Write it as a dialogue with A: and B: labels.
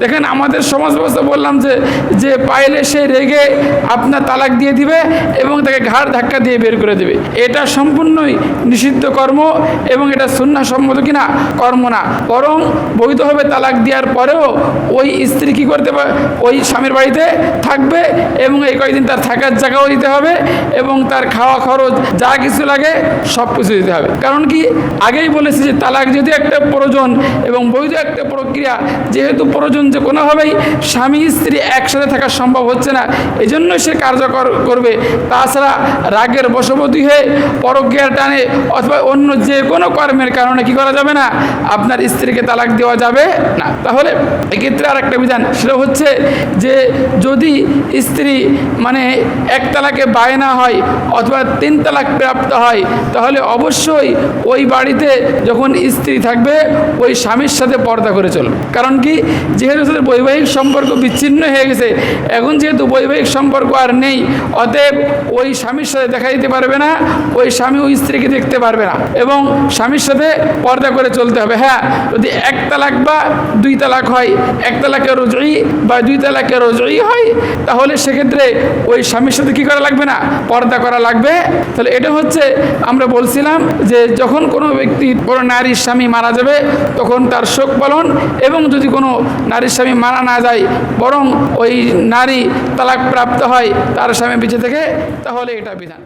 A: দেখেন আমাদের সমাজ ব্যবস্থা বললাম যে যে পাইলে সে রেগে আপনার তালাক দিয়ে দিবে এবং তাকে ঘাড় ধাক্কা দিয়ে বের করে দেবে। এটা সম্পূর্ণই নিষিদ্ধ কর্ম এবং এটা সুন্না সম্মত কিনা? কর্ম না। বরং বৈধভাবে তালাক দেওয়ার পরেও ওই স্ত্রী কী করতে পারে? ওই স্বামীর বাড়িতে থাকবে এবং এই কয়েকদিন তার থাকার জায়গাও দিতে হবে এবং তার খাওয়া খরচ যা কিছু লাগে সব কিছু দিতে হবে। কারণ কি? আগেই বলেছি যে তালাক যদি একটা প্রয়োজন এবং বৈধ একটা প্রক্রিয়া, যেহেতু প্রয়োজন যে কোনোভাবেই স্বামী স্ত্রী একসাথে থাকা সম্ভব হচ্ছে না। এই সে কার্যকর করবে। তাছাড়া রাগের বশবতী হয়ে পরক্রিয়ার টানে অথবা অন্য যে কোনো কর্মের কারণে কি করা যাবে না? আপনার স্ত্রীকে তালাক দেওয়া যাবে না। তাহলে এক্ষেত্রে আর একটা বিধান, সেটা হচ্ছে যে যদি স্ত্রী মানে এক তালাকে বায়না হয় অথবা তিন তালাক প্রাপ্ত হয়, তাহলে অবশ্যই ওই বাড়িতে যখন স্ত্রী থাকবে, ওই স্বামীর সাথে পর্দা করে চলবে। কারণ কি? যেহেতু তাদের বৈবাহিক সম্পর্ক বিচ্ছিন্ন হয়ে গেছে। এখন যেহেতু বৈবাহিক সম্পর্ক আর নেই, অতএব ওই স্বামীর সাথে দেখা দিতে পারবে না, ওই স্বামী ওই স্ত্রীকে দেখতে পারবে না এবং স্বামীর সাথে পর্দা করে চলতে হবে। হ্যাঁ যদি এক তালাক বা দুই তালাক হয়, এক তালাকে রোজই বা দুই তালাকে রোজই হয়, তাহলে সেক্ষেত্রে ওই স্বামীর সাথে কী করা লাগবে না? পর্দা করা লাগবে। তাহলে এটা হচ্ছে আমরা বলছিলাম যে যখন কোনো ব্যক্তি, কোনো নারীর স্বামী মারা যাবে, তখন তার শোক পালন এবং যদি কোনো নারীর স্বামী মারা না যায়, বরং ওই নারী তালাক প্রাপ্ত হয়, তার স্বামী বেঁচে থেকে, তাহলে এটা বিধান।